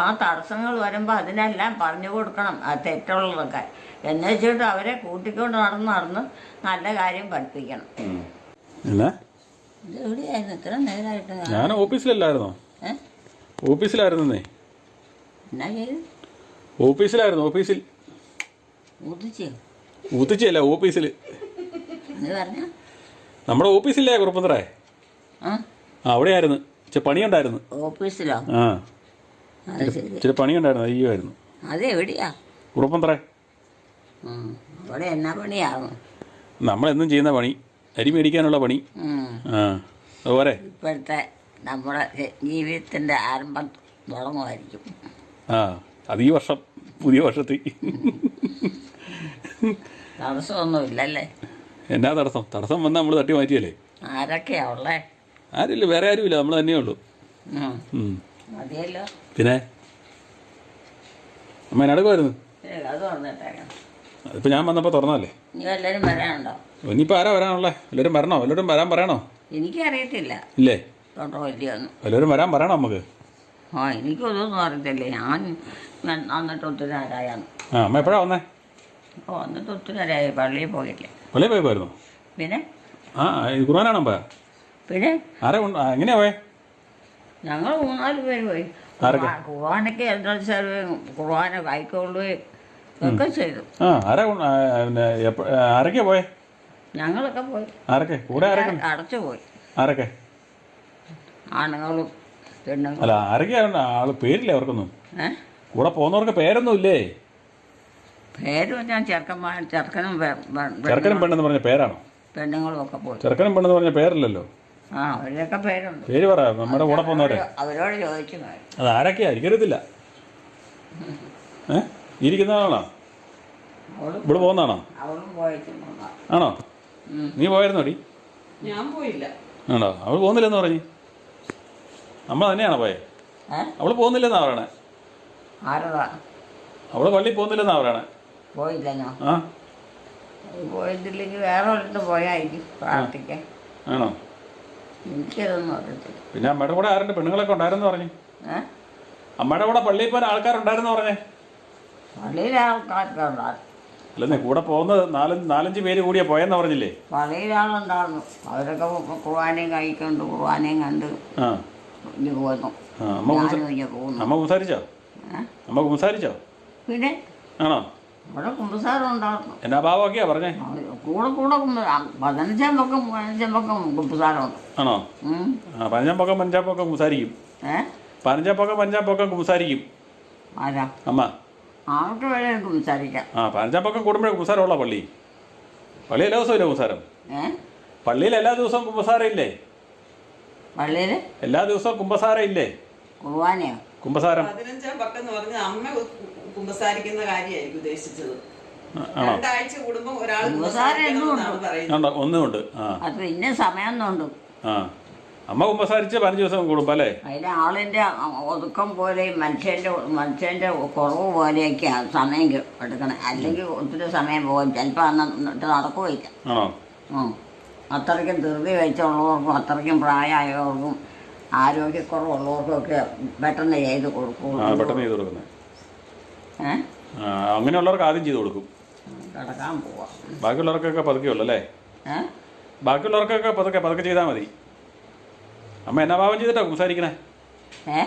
ആ തടസ്സങ്ങൾ വരുമ്പോൾ അതിനെല്ലാം പറഞ്ഞു കൊടുക്കണം. ആ തെറ്റുള്ളതൊക്കെ. എന്ന് വെച്ചിട്ട് അവരെ കൂട്ടിക്കൊണ്ട് നടന്ന് നടന്ന് നല്ല കാര്യം പഠിപ്പിക്കണം. എവിടെയായിരുന്നു? ഇത്ര നേരമായിട്ട് ഞാൻ- ഓഫീസിലല്ലായിരുന്നോ? ഓഫീസിലായിരുന്നേ എന്നാ ചെയ്തു? ഓഫീസിലായിരുന്നു ഓഫീസിൽ. ഊതിച്ചോ? ഊത്തിച്ചല്ല ഓഫീസിൽ നമ്മുടെ ഓഫീസില്ലേ കുറുപ്പന്തറേ ആ. ആയിരുന്നു അവിടെയായിരുന്നു. പണിയുണ്ടായിരുന്നു. ഓഫീസിലോ? ആ. അത് ശരി. ഇച്ചിരി പണിയുണ്ടായിരുന്നു അയ്യോയായിരുന്നു. അത് എവിടെയാ? കുറുപ്പന്തറേ ഉം. അവിടെ എന്നാ പണിയാകും നമ്മളെന്നും ചെയ്യുന്ന പണി അരി മേടിക്കാനുള്ള പണി. ഉം. ആ അതുപോലെ. ഇപ്പോഴത്തെ നമ്മുടെ ജീവിതത്തിന്റെ ആരംഭം തുടങ്ങുമായിരിക്കും. ആ അത് ഈ വർഷം പുതിയ വർഷത്തിൽ. തടസ്സമൊന്നുമില്ലല്ലേ? എന്നാ തടസ്സം? തടസ്സം വന്നാൽ നമ്മൾ തട്ടി മാറ്റിയല്ലേ? ആരൊക്കെയാ ഉള്ളേ? ആരുമില്ല വേറെ ആരുമില്ല നമ്മൾ തന്നെയേ ഉള്ളൂ. ഉം. ഉം. മതിയല്ലോ. പിന്നെ? അമ്മ എന്നടുക്കുമായിരുന്നു അതിപ്പോൾ ഞാൻ വന്നപ്പോ തുറന്നല്ലേ ഇനിയിപ്പോ ആരാ വരാനുള്ളേ? എല്ലാവരും വരണോ? എല്ലാവരും വരാൻ പറയണോ? എനിക്കറിയത്തില്ല. ഇല്ലേ? എല്ലാവരും വരാൻ പറയണോ നമുക്ക് ആ എനിക്കൊന്നും അറിയത്തില്ല. ഞാൻ വന്നിട്ട് ഒത്തിരി ആരായാണ് ആ അമ്മ എപ്പോഴാ വന്നേ? വന്നിട്ട് ഒത്തിരി ആരായി പള്ളിയിൽ പോയില്ലേ പള്ളിയിൽ പോയി പോയിരുന്നു പിന്നെ? ആ ഖുർആനാണോ പിന്നെ? ആരാ എങ്ങനെയാ പോയേ? ഞങ്ങൾ മൂന്നാൽ പേര് പോയി. ആരൊക്കെ? വെച്ചാൽ കുർബാന കൈക്കൊള്ളുകയും ഒക്കെ ചെയ്തു. ആ ആരാ പിന്നെ എപ്പ- ആ, ഞങ്ങളൊക്കെ പോയി. ആരൊക്കെ? കൂടെ ആരൊക്കെ? അടച്ചു പോയി. ആരൊക്കെ? ആണുങ്ങളും പെണ്ണുങ്ങളും. അല്ല ആരൊക്കെയാണ്? ആൾ? പേരില്ല അവർക്കൊന്നും? കൂടെ പോകുന്നവർക്ക് പേരൊന്നും ഇല്ലേ പേരും ഞാൻ ചെറുക്കന്മാർ ചെറുക്കനും ചെറുക്കനും പെണ്ണെന്ന് പറഞ്ഞ പേരാണോ? പെണ്ണുങ്ങളും ഒക്കെ പോയി. ചെറുക്കനും പെണ്ണെന്ന് പറഞ്ഞ പേരല്ലല്ലോ. ആ അവരുടെയൊക്കെ പേരുണ്ട്. പേര് പറ നമ്മുടെ കൂടെ പോകുന്നവരെ അവരോട് പോയി. അത് ആരൊക്കെയാ എനിക്കറിയത്തില്ല ഏ ഇരിക്കുന്നതാണോ ഇവിടെ പോകുന്നതാണോ? അവളും പോയിട്ടുണ്ട് ആണോ? നീ പോയിരുന്നോടി ഞാൻ പോയില്ല. ആണോ? അവൾ പോകുന്നില്ലെന്ന് പറഞ്ഞു. അമ്മ തന്നെയാണോ പോയെ? അവൾ അവൾ പോകുന്നില്ലെന്നാ പറയണേ. ആരതാ? അവൾ പള്ളി പോകുന്നില്ലെന്നാ പറയണേ. പോയില്ലെന്നോ ആ. പോയിട്ടില്ലെങ്കിൽ വേറെ ഒരിടത്ത് പോയായിരിക്കും പ്രാർത്ഥിക്കാൻ. ആണോ? എനിക്കതൊന്നും അറിയത്തില്ല. പിന്നെ അമ്മയുടെ കൂടെ ആരുണ്ട്? പെണ്ണുങ്ങളൊക്കെ ഉണ്ടായിരുന്നു പറഞ്ഞു? ഏ? അമ്മയുടെ കൂടെ പള്ളിയിൽ പോകാൻ ആൾക്കാരുണ്ടായിരുന്നു പറഞ്ഞേ? പള്ളിയിലെ നീ അല്ലെന്നേ കൂടെ പോകുന്നത് നാലഞ്ച് നാലഞ്ച് പേര് കൂടിയാ പോയെന്ന് പറഞ്ഞില്ലേ? പള്ളിയിലാളുണ്ടായിരുന്നു അവരൊക്കെ കുർബാനയും കഴിക്കൊണ്ട് കുർബാനയും കണ്ട് ആ. പോന്നു. ആ അമ്മ അമ്മ സംസാരിച്ചോ ഏ? അമ്മ കുംസാരിച്ചോ? പിന്നെ? ആണോ? അവിടെ കുമ്പസാരം ഉണ്ടായിരുന്നു എന്നാ ഭാവമൊക്കെയാ പറഞ്ഞേ? കൂടെ കൂടെ പതിനഞ്ചാം പൊക്കം പതിനഞ്ചാം പൊക്കം കുമ്പസാരമുണ്ട്. ആണോ? ആ പതിനഞ്ചാം പൊക്കം പഞ്ചാം പൊക്കം കുംസാരിക്കും ഏ? പതിനഞ്ചാം പൊക്കം പഞ്ചാം പൊക്കം കുംസാരിക്കും ആരാ? അമ്മ. ആർക്ക് വരെ കുമ്പസാരിക്കാം. ആ പതിനഞ്ചാം പൊക്കം കൂടുമ്പോഴേ കുംസാരമുള്ള പള്ളി. പള്ളി എല്ലാ ദിവസവും കുമ്പസാരം? കുംസാരം ഏ? പള്ളിയിൽ എല്ലാ ദിവസവും കുമ്പസാരം ഇല്ലേ? പള്ളിയിൽ? എല്ലാ ദിവസവും കുമ്പസാരം ഇല്ലേ? കുർബാനയോ? കുമ്പസാരം. പതിനഞ്ചാം പക്കം എന്ന് പറഞ്ഞ അമ്മ കുമ്പസാരിക്കുന്ന കാര്യമായിരിക്കും ഉദ്ദേശിച്ചത്. രണ്ടാഴ്ച കൂടുമ്പോ ഒരാൾ കുമ്പസാരിക്കണമെന്നാണ് പറയുന്നത് ഒന്നുമുണ്ട്. അത് പിന്നെ സമയമൊന്നുണ്ട് ആ. അമ്മ കുമ്പസാരിച്ച പതിനഞ്ച് ദിവസം കൂടുമ്പോ അല്ലേ? അതിന് ആളിന്റെ ഒതുക്കം പോലെയും മനുഷ്യന്റെ മനുഷ്യന്റെ കുറവ് പോലെയൊക്കെയാണ് സമയം എടുക്കണേ എടുക്കണം. അല്ലെങ്കിൽ ഒത്തിരി സമയം പോകും. ചിലപ്പോൾ അന്നിട്ട് നടക്കുകയില്ല ആണോ. അത്രയ്ക്കും ധൃതി വെച്ചുള്ളവർക്കും അത്രയ്ക്കും പ്രായമായവർക്കും ആരോഗ്യക്കുറവുള്ളവർക്കും ഒക്കെ പെട്ടെന്ന് ചെയ്ത് കൊടുക്കും. പെട്ടെന്ന് ചെയ്ത് കൊടുക്കുന്നത് അങ്ങനെയുള്ളവർക്ക് ആദ്യം ചെയ്ത് കൊടുക്കും. കിടക്കാൻ പോവാം. ബാക്കിയുള്ളവർക്കൊക്കെ പതുക്കെ ഉള്ളു അല്ലേ? ബാക്കിയുള്ളവർക്കൊക്കെ പതുക്കെ പതുക്കെ ചെയ്താൽ മതി. അമ്മ എന്നാ പാവം ചെയ്തിട്ടാ കുംസാരിക്കണേ? ഏ?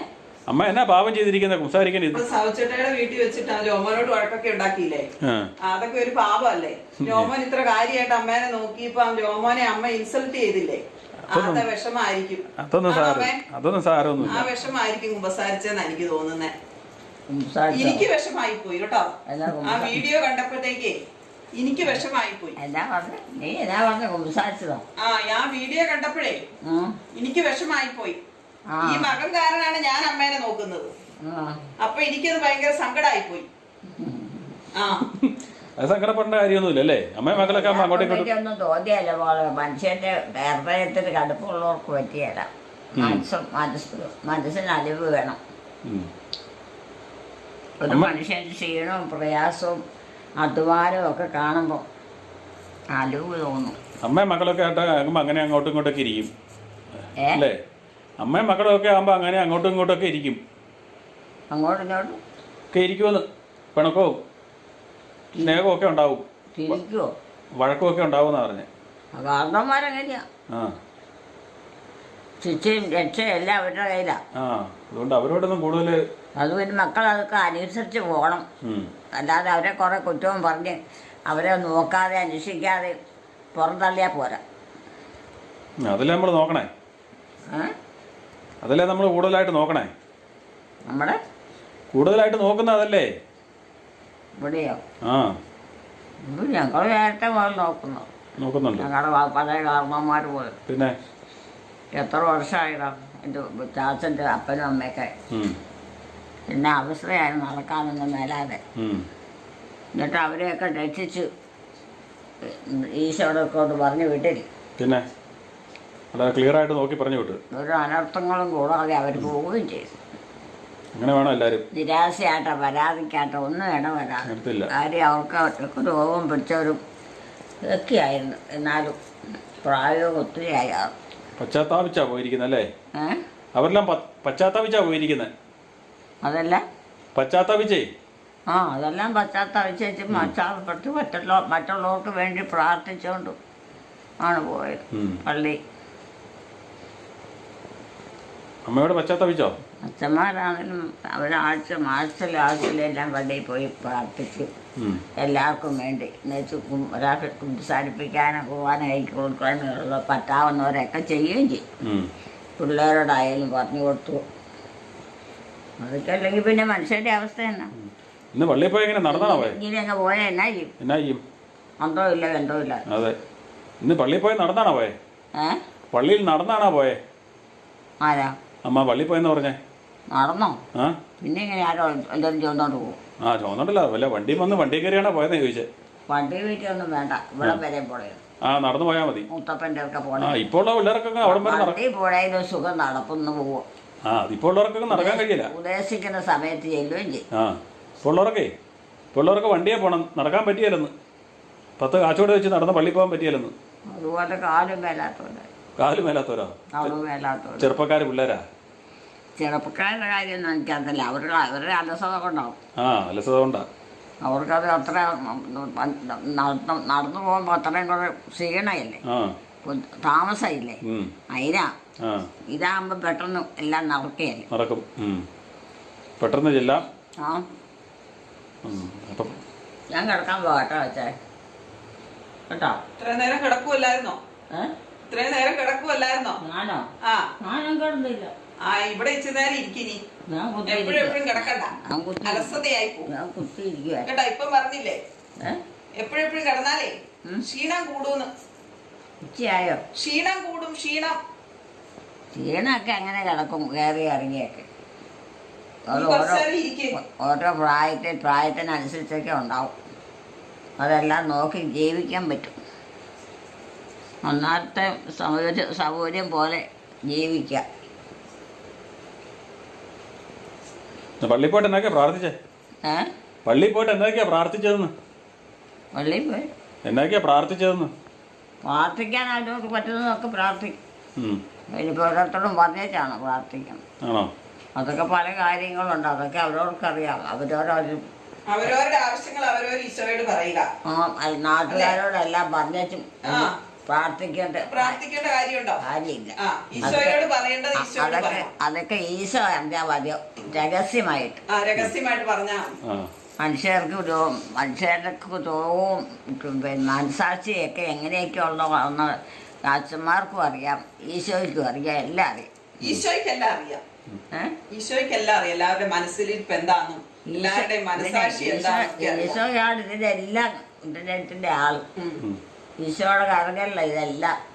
അമ്മ എന്നാ പാവം ചെയ്തിരിക്കുന്ന കുംസാരിക്കണ ഇത്? ഇപ്പൊ സൗച്ചേട്ടയുടെ വീട്ടിൽ വെച്ചിട്ട് ആ രോമനോട് വഴക്കൊക്കെ ഉണ്ടാക്കിയില്ലേ? അതൊക്കെ ഒരു പാപമല്ലേ? രോമൻ ഇത്ര കാര്യമായിട്ട് അമ്മേനെ നോക്കിയപ്പോ രോമോനെ അമ്മ ഇൻസൾട്ട് ചെയ്തില്ലേ? അതൊന്നും സാരമൊന്നും ആ വിഷമായിരിക്കും കുമ്പസാരിച്ചെന്ന് എനിക്ക് തോന്നുന്നേ. എനിക്ക് വിഷമായി പോയി കേട്ടോ. ആ വീഡിയോ കണ്ടപ്പോഴത്തേക്ക് എനിക്ക് വിഷമായി പോയി. നീ എന്നാ പറഞ്ഞു ആ ഞാൻ വീഡിയോ കണ്ടപ്പോഴേ. എനിക്ക് വിഷമായി പോയി. ഈ മകൻ കാരനാണ് ഞാൻ അമ്മേനെ നോക്കുന്നത്. അപ്പൊ എനിക്കത് ഭയങ്കര സങ്കടമായി പോയി. ആ. അത് സങ്കടപ്പെടേണ്ട കാര്യമൊന്നുമില്ല അല്ലേ? മക്കളൊക്കെ അമ്മ അങ്ങോട്ടും ഇങ്ങോട്ടും ഒന്നും തോന്നിയല്ല മനുഷ്യന്റെ ഹൃദയത്തിന് കടുപ്പമുള്ളവർക്ക് പറ്റിയല്ല. മനസ്സും മനസ്സ് മനസ്സിന് അലിവ് വേണം. ഒരു മനുഷ്യൻ ക്ഷീണവും പ്രയാസവും അധ്വാനവും ഒക്കെ കാണുമ്പോൾ അലിവ് തോന്നും. അമ്മയും മക്കളൊക്കെ ആയിട്ട് ആകുമ്പോൾ അങ്ങനെ അങ്ങോട്ടും ഇങ്ങോട്ടൊക്കെ ഇരിക്കും. അല്ലേ? അമ്മയും മക്കളൊക്കെ ആകുമ്പോൾ അങ്ങനെ അങ്ങോട്ടും ഇങ്ങോട്ടൊക്കെ ഇരിക്കും. അങ്ങോട്ടും ഇങ്ങോട്ടും? ഒക്കെ ഇരിക്കുമെന്ന് പിണക്കവും സ്നേഹവും ഒക്കെ ഉണ്ടാവും. തിരിക്കുവോ? വഴക്കും ഒക്കെ ഉണ്ടാവുമെന്നാണ് പറഞ്ഞത് കാരണന്മാരെങ്ങനെയാ ആ. ശിക്ഷയും രക്ഷയും എല്ലാം അവരുടെ കയ്യിലാണ് ആ അതുകൊണ്ട് അവരോടൊന്നും കൂടുതൽ അത് പിന്നെ മക്കൾ അതൊക്കെ അനുസരിച്ച് പോകണം. അല്ലാതെ അവരെ കുറേ കുറ്റവും പറഞ്ഞ് അവരെ നോക്കാതെ അന്വേഷിക്കാതെ പുറന്തള്ളിയാൽ പോരാ. അതല്ലേ നമ്മൾ നോക്കണേ? അതല്ലേ നമ്മൾ കൂടുതലായിട്ട് നോക്കണേ? നമ്മുടെ കൂടുതലായിട്ട് നോക്കുന്ന അതല്ലേ? ഇവിടെയോ? ആ. ഞങ്ങൾ നേരത്തെ നോക്കുന്നു. നോക്കുന്നുണ്ട്. ഞങ്ങളുടെ പഴയ കാരണന്മാർ പോലും. പിന്നെ? എത്ര വർഷമായിടാം എന്റെ ചാച്ചന്റെ അപ്പനും അമ്മയൊക്കെ. പിന്നെ അവസ്ഥയായി നടക്കാനൊന്നും മേലാതെ. എന്നിട്ട് അവരെയൊക്കെ രക്ഷിച്ചു ഈശോടെ കൊണ്ട് പറഞ്ഞു വിട്ടില്ല പിന്നെ? വളരെ ക്ലിയർ ആയിട്ട് നോക്കി പറഞ്ഞു വിട്ടു. ഒരു അനർത്ഥങ്ങളും കൂടാതെ അവർ പോവുകയും ചെയ്തു. അങ്ങനെ വേണം എല്ലാവരും നിരാശയായിട്ടോ പരാതിക്കാട്ടോ ഒന്നും വേണം വരാ കാര്യം അവർക്ക് രോഗം പിടിച്ചവരും ഒക്കെയായിരുന്നു. എന്നാലും പ്രായവും ഒത്തിരി ആയി പശ്ചാത്താപിച്ചാ പോയിരിക്കുന്നത് അല്ലേ അവരെല്ലാം പശ്ചാത്താപിച്ചാ പോയിരിക്കുന്നത് അതല്ല. പശ്ചാത്തപിച്ചേ ആ അതെല്ലാം പശ്ചാത്തപിച്ചേച്ച് പശ്ചാത്തപ്പെട്ട് മറ്റുള്ള മറ്റുള്ളവർക്ക് വേണ്ടി പ്രാർത്ഥിച്ചുകൊണ്ട് ആണ് പോയത്. പള്ളി. അമ്മയോട് പശ്ചാത്തപിച്ചോ അച്ഛന്മാരാണെങ്കിലും അവരാഴ്ച മാസത്തിൽ ആഴ്ചയിലെല്ലാം പള്ളിയിൽ പോയി പ്രാർത്ഥിച്ചു. എല്ലാവർക്കും വേണ്ടി. എന്നുവെച്ച് ഒരാൾക്ക് കുമ്പസാരിപ്പിക്കാനും പോകാനും കൈക്ക് കൊടുക്കാനും ഉള്ള പറ്റാവുന്നവരൊക്കെ ചെയ്യുകയും ചെയ്യും. പിള്ളേരോടായാലും പറഞ്ഞു കൊടുത്തു. അതൊക്കെ പിന്നെ മനുഷ്യന്റെ അവസ്ഥ എന്നാ? ഇന്ന് പള്ളിയിൽ പോയി എങ്ങനെ നടന്നാണോ പോയെ? ഇങ്ങനെ അങ്ങ് പോയാൽ എന്നാ ചെയ്യും? എന്നാ ചെയ്യും? അന്തോ ഇല്ല എന്തോ ഇല്ല. അതെ. ഇന്ന് പള്ളിയിൽ പോയി നടന്നാണോ പോയെ? ഏ? പള്ളിയിൽ നടന്നാണോ പോയെ? ആരാ? അമ്മ പള്ളിയിൽ പോയെന്ന് പറഞ്ഞേ? നടന്നോ? ആ. പിന്നെ ഇങ്ങനെ ആരോ എന്തെങ്കിലും ചോദിച്ചോണ്ട് പോകും. ആ ചോന്നുണ്ടല്ലോ വല്ല വണ്ടി വന്ന് വണ്ടി കയറിയാണോ പോയെന്ന് ചോദിച്ചേ. വണ്ടി വീട്ടിലൊന്നും വേണ്ട. ഇവിടെ വരെ പോയത് ആ നടന്നു പോയാൽ മതി. മുത്തപ്പന്റെ ഒക്കെ ആ പോണേ. ഇപ്പോൾ ഉള്ള പിള്ളേർക്കൊക്കെ അവിടെ വരെ നടക്കും വണ്ടി പോണേലും സുഖം നടക്കുന്നു പോവും. ആ ഇപ്പോൾ ഉള്ളവർക്കൊക്കെ നടക്കാൻ കഴിയില്ല. ഉദ്ദേശിക്കുന്ന സമയത്ത് ചെല്ലുകയും ചെയ്യും. ആ ഇപ്പോൾ ഉള്ളവർക്കേ ഇപ്പോൾ ഉള്ളവർക്ക് വണ്ടിയെ പോകണം നടക്കാൻ പറ്റിയല്ലെന്ന്. പത്ത് കാച്ചോടെ വെച്ച് നടന്ന് പള്ളി പോകാൻ പറ്റിയല്ലെന്ന്. അതുപോലെ കാലും മേലാത്തവര്. കാൽ മേലാത്തവരോ? കാലും മേലാത്തവര്. ചെറുപ്പക്കാർ പിള്ളേരാ? ചെറുപ്പക്കാരുടെ കാര്യമൊന്നും എനിക്കറിയില്ല അവരുടെ അവരുടെ അലസത കൊണ്ടാവും. ആ അലസത കൊണ്ടാ. അവർക്കത് അത്ര നടന്നു പോകുമ്പോൾ അത്രയും കൂടെ ക്ഷീണമില്ലേ ആ. കൊ- താമസമില്ലേ അതിനാ ഇതാകുമ്പോൾ പെട്ടെന്ന് എല്ലാം നടക്കുകയല്ലേ. നടക്കും. പെട്ടെന്ന് ചെല്ലാം. ആ. ഞാൻ കിടക്കാൻ പോകട്ടോ വെച്ചേ കേട്ടോ? ഇത്രയും നേരം കിടക്കുമല്ലായിരുന്നോ ഇത്രയും നേരം കിടക്കുമല്ലായിരുന്നോ ഞാനോ? ആ. ഞാനും കിടന്നില്ല. ആ ഇവിടെ ഇച്ചിരി നേരം ഇരിക്കിനി. എപ്പോഴും എപ്പോഴും കിടക്കണ്ട. അലസതയായി പോകും. കേട്ടോ ഇപ്പം പറഞ്ഞില്ലേ? എപ്പോഴെപ്പോഴും എപ്പോഴും എപ്പോഴും കിടന്നാലേ ക്ഷീണം കൂടുന്ന്. ഉച്ചയായോ? ക്ഷീണം കൂടും ക്ഷീണം. ക്ഷീണമൊക്കെ അങ്ങനെ കിടക്കും കയറി ഇറങ്ങിയൊക്കെ. അത് ഓരോ ഓരോ പ്രായത്തിൽ പ്രായത്തിനനുസരിച്ചൊക്കെ ഉണ്ടാവും. അതെല്ലാം നോക്കി ജീവിക്കാൻ പറ്റും. ഒന്നാമത്തെ സൗകര്യം സൗകര്യം പോലെ ജീവിക്കാം പള്ളിയിൽ പോയിട്ട് എന്നൊക്കെയാ പ്രാർത്ഥിച്ചേ? പള്ളിയിൽ പോയിട്ട് എന്നൊക്കെയാ പ്രാർത്ഥിച്ചതെന്ന്? പള്ളിയിൽ പോയി. എന്നൊക്കെയാ പ്രാർത്ഥിച്ചതെന്ന്? പ്രാർത്ഥിക്കാനായിട്ട് പറ്റുന്നതൊക്കെ പ്രാർത്ഥിക്കും. ഇനിയിപ്പോൾ ഓരോരുത്തരും പറഞ്ഞിട്ടാണ് പ്രാർത്ഥിക്കണം. ആണോ? അതൊക്കെ പല കാര്യങ്ങളുണ്ട്. അതൊക്കെ അവരവർക്കറിയാം. അവരോരോ അവരവരുടെ ആവശ്യങ്ങൾ അവരവർ ഈശോയോട് പറയുക ആ, നാട്ടുകാരോടെല്ലാം പറഞ്ഞേച്ചും. പ്രാർത്ഥിക്കേണ്ട പ്രാർത്ഥിക്കേണ്ട കാര്യമുണ്ടോ? കാര്യമില്ല. ഈശോയോട് പറയേണ്ടത് ഈശോയോട് അതൊക്കെ അതൊക്കെ ഈശോ എന്താ പറയുക രഹസ്യമായിട്ട്. ആ രഹസ്യമായിട്ട് പറഞ്ഞാ ആ. മനുഷ്യർക്ക് തോവും മനുഷ്യരുടെ രോഗവും പിന്നെ മനസാക്ഷിയൊക്കെ എങ്ങനെയൊക്കെ ഉള്ളതെന്ന് അച്ഛന്മാർക്കും അറിയാം ഈശോയ്ക്കും അറിയാം എല്ലാം അറിയാം. ഈശോയ്ക്കെല്ലാം അറിയാം? ഈശോയ്ക്കെല്ലാം അറിയാം. എല്ലാവരുടെ മനസ്സിലിരിപ്പ് എന്താണെന്നും എല്ലാവരുടെയും മനസ്സാക്ഷി അറിയാം. ഈശോയാണ് ഇതിന്റെ എല്ലാം ഇന്റർനെറ്റിന്റെ ആൾ. ഈശോയുടെ കറങ്ങല്ല ഇതെല്ലാം.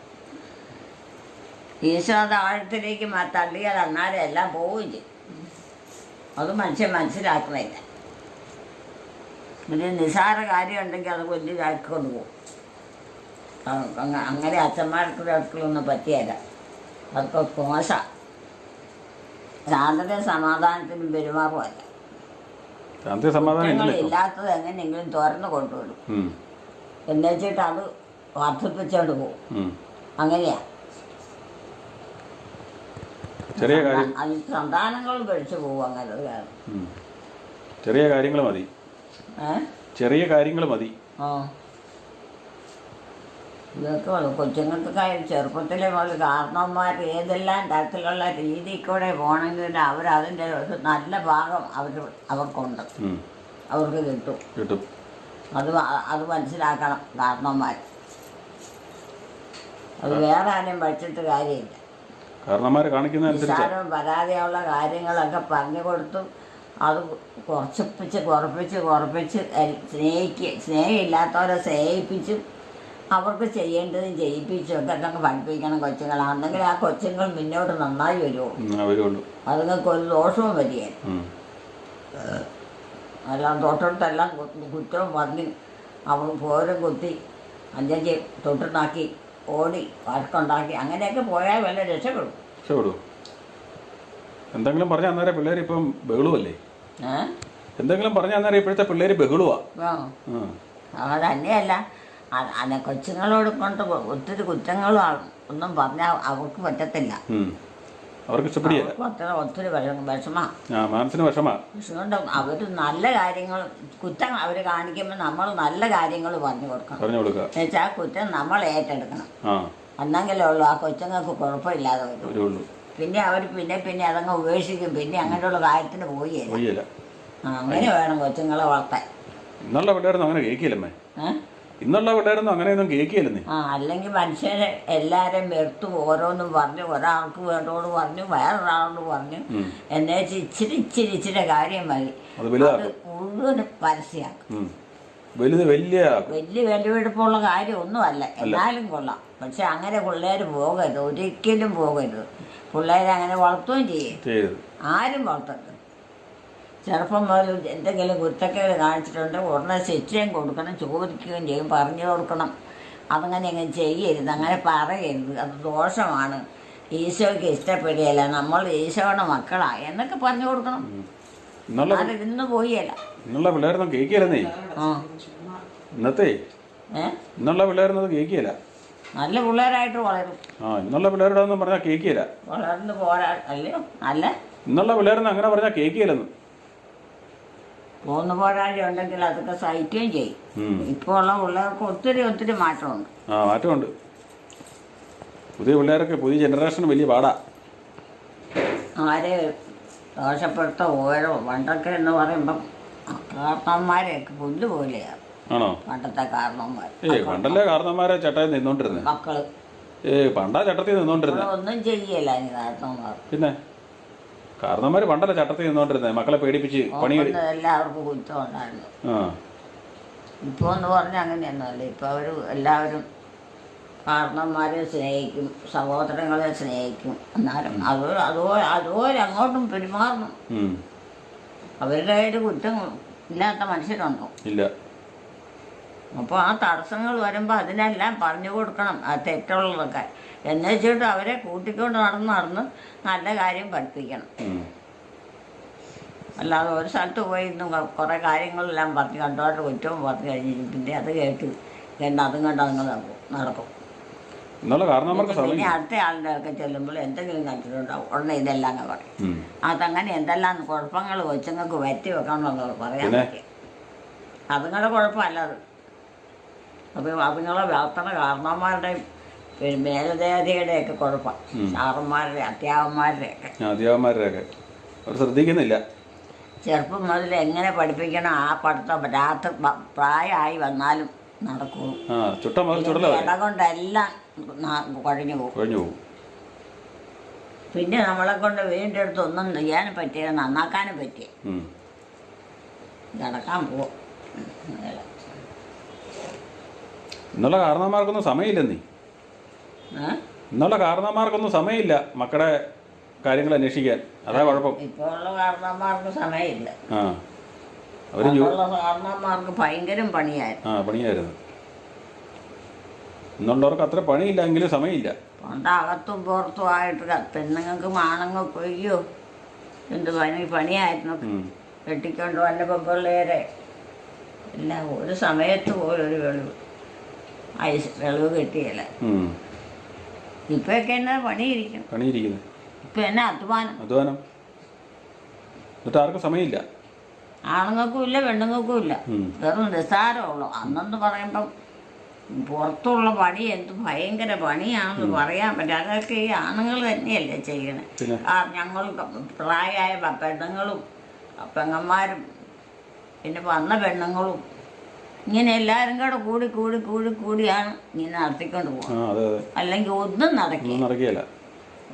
ഈശോ മ- തള്ളിയാൽ അന്നാലും എല്ലാം പോവുകയും ചെയ്യും അത് മനുഷ്യൻ മനസ്സിലാക്കുന്നില്ല പിന്നെ നിസാര കാര്യം ഉണ്ടെങ്കിൽ അത് വലിയതാക്കിക്കൊണ്ട് പോകും. അ- അങ്ങ- അങ്ങനെ അച്ഛന്മാർക്ക് ഒന്നും പറ്റിയല്ല. അതൊക്കെ മോശ. ശാന്തത സമാധാനത്തിനും പെരുമാറുമല്ല. ഇല്ലാത്തത് എങ്ങനെയെങ്കിലും തുറന്നു കൊണ്ടുവരും എന്ന് വെച്ചിട്ട് അത് വർദ്ധിപ്പിച്ചോണ്ട് പോകും. അങ്ങനെയാ. ചെറിയ കാര്യം. സന്താനങ്ങൾ കഴിച്ചു പോകും അങ്ങനെ ചെറിയ കാര്യങ്ങൾ മതി. ചെറിയ കാര്യങ്ങൾ മതി. ആ. ഇതൊക്കെ കൊച്ചുങ്ങൾക്കായി ചെറുപ്പത്തിലെ മുതൽ കാരണവന്മാർ ഏതെല്ലാം തരത്തിലുള്ള രീതിക്കൂടെ കൂടെ പോകണമെങ്കിൽ അവർ അതിന്റെ ഒരു നല്ല ഭാഗം അവർ അവർക്കുണ്ട്. അവർക്ക് കിട്ടും. കിട്ടും. അത് അത് മനസ്സിലാക്കണം കാരണവന്മാർ അത് വേറെ ആരും പഠിച്ചിട്ട് കാര്യമില്ല. കാരണന്മാർ കാണിക്കുന്നതനുസരിച്ച് നിസ്സാരം പരാതിയുള്ള കാര്യങ്ങളൊക്കെ പറഞ്ഞു കൊടുത്തു. അത് കുറച്ചിപ്പിച്ച് കുറപ്പിച്ച് കുറപ്പിച്ച് സ്നേഹിക്കുക സ്നേഹമില്ലാത്തവരെ സ്നേഹിപ്പിച്ചും അവർക്ക് ചെയ്യേണ്ടതും ചെയ്യിപ്പിച്ചും ഒക്കെ അങ്ങ് പഠിപ്പിക്കണം കൊച്ചുങ്ങൾ അന്നെങ്കിൽ ആ കൊച്ചുങ്ങൾ മുന്നോട്ട് നന്നായി വരുമോ അതുങ്ങൾക്ക് ഒരു ദോഷവും വരികയെ. എല്ലാം തൊട്ടടുത്തെല്ലാം കുറ്റവും പറഞ്ഞ് അവർ പോരും കുത്തി അഞ്ചഞ്ച് തൊട്ടുണ്ടാക്കി ഓടി വഴക്കുണ്ടാക്കി അങ്ങനെയൊക്കെ പോയാൽ വല്ല രക്ഷപ്പെടും. രക്ഷപ്പെടും. എന്തെങ്കിലും പറഞ്ഞാൽ അന്നേരം പിള്ളേർ ഇപ്പം ബഹളുവല്ലേ എന്തെങ്കിലും പറഞ്ഞാൽ അന്നേരം ഇപ്പോഴത്തെ പിള്ളേർ ബഹളുവാ. ആ. അത് കൊച്ചുങ്ങളോട് കൊണ്ട് ഒത്തിരി കുറ്റങ്ങളും ഒന്നും പറഞ്ഞാൽ അവർക്ക് പറ്റത്തില്ല. അവർക്ക് ഒത്തിരി വിഷമ. മനസ്സിന് വിഷമാ. അതുകൊണ്ട് അവർ നല്ല കാര്യങ്ങൾ കുറ്റം അവർ കാണിക്കുമ്പോൾ നമ്മൾ നല്ല കാര്യങ്ങൾ പറഞ്ഞു കൊടുക്കണം. പറഞ്ഞു കൊടുക്കുക. എന്നുവെച്ചാൽ കുറ്റം നമ്മൾ ഏറ്റെടുക്കണം. ആ. എന്നെങ്കിലേ ഉള്ളൂ ആ കൊച്ചുങ്ങൾക്ക് കുഴപ്പമില്ലാതെ വരും. പിന്നെ അവർ പിന്നെ പിന്നെ അതങ്ങ് ഉപേക്ഷിക്കും. പിന്നെ അങ്ങനെയുള്ള കാര്യത്തിന് പോയി അങ്ങനെ വേണം കൊച്ചുങ്ങളെ വളർത്താൻ. നല്ല പിള്ളേരൊന്നും അങ്ങനെ കേൾക്കില്ലമ്മേ. ഇന്നുള്ള പിള്ളേരൊന്നും അങ്ങനെയൊന്നും കേൾക്കില്ലെന്നേ ആ അല്ലെങ്കിൽ മനുഷ്യരെ എല്ലാവരെയും വെറുത്തു ഓരോന്നും പറഞ്ഞു ഒരാൾക്ക് വേണ്ടോട് പറഞ്ഞു വേറൊരാളോട് പറഞ്ഞു ഉം. എന്നെ ഇച്ചിരി ഇച്ചിരി ഇച്ചിരി കാര്യം മതി. അത് വലുതാക്കും. മുഴുവനും പരസ്യമാക്കും. വലിയ വലുത് വലിയ വലിയ വിലപിടിപ്പുള്ള കാര്യമൊന്നുമല്ല. എന്നാലും കൊള്ളാം. പക്ഷെ അങ്ങനെ പിള്ളേർ പോകരുത്. ഒരിക്കലും പോകരുത്. പിള്ളേരെ അങ്ങനെ വളർത്തുകയും ചെയ്യും ആരും വളർത്തരുത്. ചെറുപ്പം മുതൽ എന്തെങ്കിലും കുറ്റക്കേട് കാണിച്ചിട്ടുണ്ട് ഉടനെ ശിക്ഷയും കൊടുക്കണം ചോദിക്കുകയും ചെയ്യും പറഞ്ഞു കൊടുക്കണം. അതങ്ങനെ അങ്ങനെ ചെയ്യരുത് അങ്ങനെ പറയരുത്. അത് ദോഷമാണ്. ഈശോയ്ക്ക് ഇഷ്ടപ്പെടുകയില്ല നമ്മൾ ഈശോയുടെ മക്കളാ. എന്നൊക്കെ പറഞ്ഞു കൊടുക്കണം. ഇന്ന് പോയല്ല ഇന്നുള്ള പിള്ളേരൊന്നും കേൾക്കില്ലെന്നേ ഇന്നത്തെ? ഇന്നുള്ള പിള്ളേരൊന്നും കേൾക്കില്ല നല്ല പിള്ളേരായിട്ട് വളരും. ആ ഇന്നുള്ള പിള്ളേരുടെ ഒന്നും പറഞ്ഞാൽ കേൾക്കില്ല വളർന്ന് പോരാ അല്ലയോ? അല്ല. ഇന്നുള്ള പിള്ളേരൊന്നും അങ്ങനെ പറഞ്ഞാൽ കേൾക്കില്ലെന്ന് പോന്ന് പോരാഴി ഉണ്ടെങ്കിൽ അതൊക്കെ സഹിക്കുകയും ചെയ്യും. ഇപ്പൊ ഇപ്പോൾ ഉള്ള പിള്ളേർക്ക് ഒത്തിരി ഒത്തിരി മാറ്റമുണ്ട്. ആ മാറ്റമുണ്ട്. പുതിയ പിള്ളേരൊക്കെ പുതിയ ജനറേഷൻ വലിയ പാടാ. ആരെ ദോഷപ്പെടുത്ത ഓരോ പണ്ടൊക്കെ എന്ന് പറയുമ്പം കാരണന്മാരെയൊക്കെ പുല്ല് പോലെയാണ് ആണോ? പണ്ടത്തെ കാരണന്മാർ ഏ പണ്ടല്ലേ കാരണന്മാരെ ചട്ടയിൽ നിന്നോണ്ടിരുന്നത് മക്കൾ. ഏ പണ്ടാ ചട്ടത്തിൽ നിന്നോണ്ടിരുന്നത് ഒന്നും ചെയ്യല്ല കാരണന്മാർ പിന്നെ? കാരണന്മാര് പണ്ടല്ല ചട്ടത്തിൽ നിന്നോണ്ടിരുന്നത് മക്കളെ പേടിപ്പിച്ച് പണി എടു- എല്ലാവർക്കും കുറ്റം ഉണ്ടായിരുന്നു ആ. ഇപ്പോൾ എന്ന് പറഞ്ഞാൽ അങ്ങനെയൊന്നുമല്ല. ഇപ്പോൾ അവർ എല്ലാവരും കാരണന്മാരെ സ്നേഹിക്കും സഹോദരങ്ങളെ സ്നേഹിക്കും. എന്നാലും അത് അതുപോലെ അതുപോലെ അങ്ങോട്ടും പെരുമാറണം. ഉം. അവരുടെ കയ്യിൽ കുറ്റം ഇല്ലാത്ത മനുഷ്യരുണ്ടോ? ഇല്ല. അപ്പോൾ ആ തടസ്സങ്ങൾ വരുമ്പോൾ അതിനെല്ലാം പറഞ്ഞു കൊടുക്കണം ആ തെറ്റുള്ളതൊക്കെ. എന്ന് വെച്ചിട്ട് അവരെ കൂട്ടിക്കൊണ്ട് നടന്ന് നടന്ന് നല്ല കാര്യം പഠിപ്പിക്കണം. അല്ലാതെ ഒരു സ്ഥലത്ത് പോയി ഇന്നും കുറേ കാര്യങ്ങളെല്ലാം പറഞ്ഞ് കണ്ടോട്ട് കുറ്റവും പറഞ്ഞു കഴിഞ്ഞ് പിന്നെ അത് കേട്ട് കണ്ട് അതും കണ്ട് അതുങ്ങൾ നടക്കും. പിന്നെ അടുത്ത ആളുടെ ഒക്കെ ചെല്ലുമ്പോൾ എന്തെങ്കിലും കണ്ടിട്ടുണ്ടാവും ഉടനെ ഇതെല്ലാം അങ്ങ് പറയും. അതങ്ങനെ എന്തെല്ലാം കുഴപ്പങ്ങൾ കൊച്ചുങ്ങൾക്ക് വരുത്തി വെക്കണമെന്ന് പറയാൻ പിന്നെ? പറ്റും അതുങ്ങളുടെ കുഴപ്പമല്ല അത്. അപ്പോൾ അതുങ്ങളെ വളർത്തണ കാരണന്മാരുടെയും പിന്നെ മേലധികാരിയുടെയൊക്കെ കുഴപ്പം. സാറന്മാരുടെ അധ്യാപന്മാരുടെ ഒക്കെ ആ, അധ്യാപകന്മാരുടെയൊക്കെ അവർ ശ്രദ്ധിക്കുന്നില്ല. ചെറുപ്പം മുതൽ എങ്ങനെ പഠിപ്പിക്കണം ആ പഠിത്തം രാത്രി പ്രായമായി വന്നാലും നടക്കും. ആ ചുട്ട ചുടല വരെ. ഇടകൊണ്ടെല്ലാം കുഴഞ്ഞു പോകും. കഴിഞ്ഞു പോകും. പിന്നെ നമ്മളെ കൊണ്ട് വീണ്ടും എടുത്ത് ഒന്നും ചെയ്യാനും പറ്റിയ നന്നാക്കാനും പറ്റിയ നടക്കാൻ പോകും ഇന്നുള്ള കാരണന്മാർക്കൊന്നും സമയമില്ല നീ. ഇന്നുള്ള കാരണന്മാർക്കൊന്നും സമയമില്ല മക്കളുടെ കാര്യങ്ങൾ അന്വേഷിക്കാൻ. അതാ കുഴപ്പം. ഇപ്പോൾ ഉള്ള കാരണന്മാർക്ക് സമയമില്ല. ആ. അവർ ജോ കാരണന്മാർക്ക് ഭയങ്കരം പണിയായിരുന്നു. ആ പണിയായിരുന്നു. ഇന്നുള്ളവർക്ക് അത്ര പണിയില്ല എങ്കിലും സമയമില്ല. പണ്ട് അകത്തും പുറത്തും ആയിട്ട് പെണ്ണുങ്ങൾക്ക് ആണുങ്ങൾക്കും അയ്യോ എന്ത് പണി പണിയായിരുന്നു. കെട്ടിക്കൊണ്ട് വല്ല വന്ന പെമ്പിള്ളേരെ എല്ലാം ഒരു സമയത്ത് പോലും ഒരു വെളിവ്. ഐസ് വെളിവ് കിട്ടിയില്ല. ഇപ്പൊക്കെ എന്നാ പണിയിരിക്കും പണിയിരിക്കുന്നു ഇപ്പൊ എന്നാ അധ്വാനം? അധ്വാനം. എന്നിട്ട് ആർക്കും സമയമില്ല. ആണുങ്ങൾക്കും ഇല്ല പെണ്ണുങ്ങൾക്കും ഇല്ല. വെറും നിസ്സാരമുള്ളൂ. അന്നെന്ന് പറയുമ്പം പുറത്തുള്ള പണി എന്ത് ഭയങ്കര പണിയാണെന്ന് പറയാൻ പറ്റും അതൊക്കെ ഈ ആണുങ്ങൾ തന്നെയല്ലേ ചെയ്യണേ. ആ ഞങ്ങൾ പ്രായമായ പെണ്ണുങ്ങളും പെങ്ങന്മാരും പിന്നെ വന്ന പെണ്ണുങ്ങളും ഇങ്ങനെ എല്ലാവരും കൂടെ കൂടി കൂടി കൂടി കൂടിയാണ് ഇങ്ങനെ നടത്തിക്കൊണ്ട് പോകുന്നത് അല്ലെങ്കിൽ ഒന്നും നടക്കില്ല.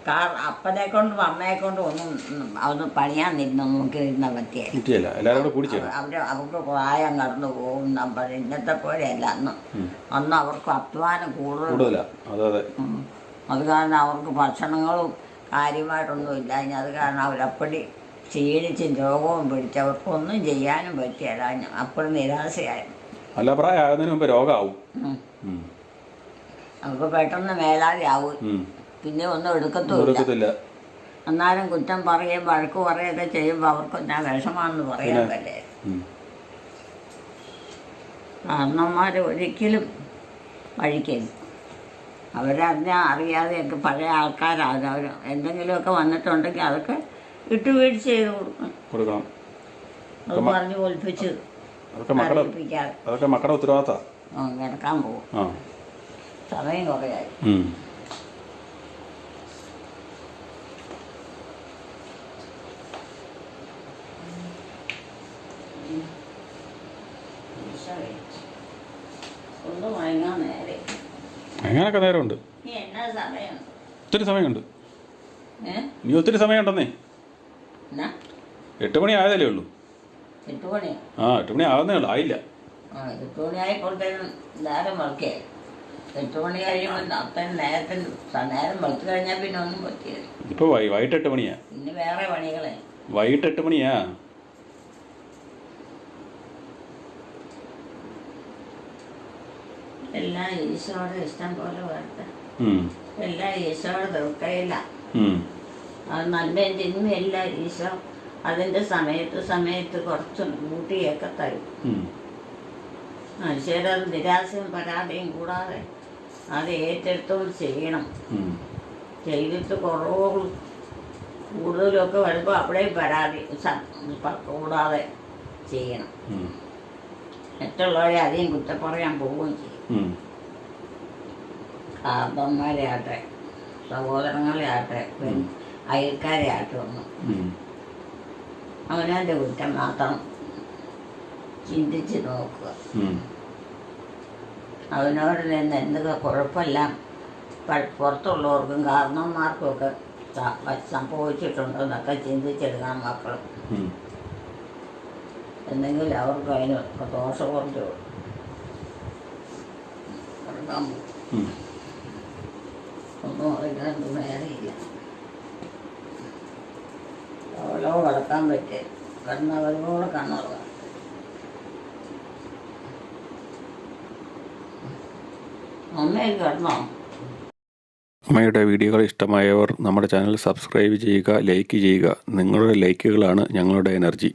കാർ അപ്പനെ കൊണ്ടും അമ്മയെ കൊണ്ടും ഒന്നും അതൊന്നും പണിയാൻ നിന്നു നോക്കി നിന്ന പറ്റിയായി പറ്റിയല്ല അവർ അവർക്ക് പ്രായം നടന്നു പോകും നമ്മൾ ഇന്നത്തെ പോലെയല്ല അന്ന്. അന്ന് അവർക്ക് അധ്വാനം കൂടുതൽ. കൂടുതലാ? അതെ കാരണം അവർക്ക് ഭക്ഷണങ്ങളും കാര്യമായിട്ടൊന്നും ഇല്ല. ഇനി അത് കാരണം അവരപ്പടി ക്ഷീണിച്ചും രോഗവും പിടിച്ച് അവർക്കൊന്നും ചെയ്യാനും പറ്റിയല്ല. അപ്പോഴും നിരാശയായി. അല്ല പ്രായം ആകുന്നതിന് മുമ്പ് രോഗമാവും അപ്പൊ. പെട്ടെന്ന് മേലാതെ ആവും പിന്നെ ഒന്നും എടുക്കത്തില്ല. എന്നാലും കുറ്റം പറയുകയും വഴക്ക് പറയുകയൊക്കെ ചെയ്യുമ്പോൾ അവർക്ക് ഞാൻ വിഷമാണെന്ന് പറയാൻ പറ്റേ. കാരണന്മാർ ഒരിക്കലും വഴിക്കരുത്. അവരറിഞ്ഞാൽ അറിയാതെയൊക്കെ പഴയ ആൾക്കാരാണ്. അവർ എന്തെങ്കിലുമൊക്കെ വന്നിട്ടുണ്ടെങ്കിൽ അതൊക്കെ ഇട്ടുവീഴ്ച ചെയ്ത് കൊടുക്കും കൊടുക്കണം. അത് പറഞ്ഞു ഒലിപ്പിച്ച് അതൊക്കെ മക്കളുടെ അറിയിപ്പിക്കാതെ അതൊക്കെ മക്കളുടെ ഉത്തരവാദിത്തമാണ് ആ, കിടക്കാൻ പോകും ആ. സമയം കുറയായി. ഉം. ഒന്ന് മയങ്ങാൻ നേരെ. അങ്ങനെയൊക്കെ നേരമുണ്ട്. എന്നാ സമയം? ഒത്തിരി സമയമുണ്ട്. ഏ? ഇനി ഒത്തിരി സമയമുണ്ടെന്നേ. എന്നാ? എട്ട് മണി ആയതല്ലേ ഉള്ളൂ. ആ എട്ട് മണി ആവുന്നേ ഉള്ളു. ആയില്ല. ഇപ്പൊ വൈകിട്ട് എട്ട് മണിയാ വൈകിട്ട് എട്ട് മണിയാ എല്ലാം ഈശോയുടെ ഇഷ്ടം പോലെ വരട്ടെ. എല്ലാം ഈശോയുടെ തീർക്കയില്ല ഉം. അത് നന്മയും തിന്മയില്ല ഈശോ അതിന്റെ സമയത്ത് സമയത്ത് കുറച്ച് കൂട്ടിയൊക്കെ തരും. മനുഷ്യരത് നിരാശയും പരാതിയും കൂടാതെ അത് ഏറ്റെടുത്തും ചെയ്യണം. ചെയ്തിട്ട് കുറവുകൾ കൂടുതലൊക്കെ വരുമ്പോൾ അവിടെയും പരാതി കൂടാതെ ചെയ്യണം. മറ്റുള്ളവരെ അധികം കുറ്റം പറയാൻ പോവുകയും ചെയ്യും. ഉം. കാർന്നന്മാരെ ആട്ടെ സഹോദരങ്ങളെ ആട്ടെ അയൽക്കാരെ ആട്ടെ ഒന്നും. അവനവന്റെ കുറ്റം മാത്രം ചിന്തിച്ച് നോക്കുക. അവനോട് നിന്ന് എന്തൊക്കെ കുഴപ്പമെല്ലാം പുറത്തുള്ളവർക്കും കാരണന്മാർക്കും ഒക്കെ സ- വ- സംഭവിച്ചിട്ടുണ്ടെന്നൊക്കെ ചിന്തിച്ചെടുക്കണം മക്കൾ. എന്തെങ്കിലും അവർക്ക് അതിന് ദോഷം കൊടുക്കാൻ ഒന്നും അറിയാൻ നേരെയില്ല ഉള്ളവ കിടക്കാൻ പറ്റുക കിടന്നവരോട് കണ്ണുറക്കുക അമ്മയുടെ വീഡിയോകൾ ഇഷ്ടമായവർ നമ്മുടെ ചാനൽ സബ്സ്ക്രൈബ് ചെയ്യുക ലൈക്ക് ചെയ്യുക. നിങ്ങളുടെ ലൈക്കുകളാണ് ഞങ്ങളുടെ എനർജി.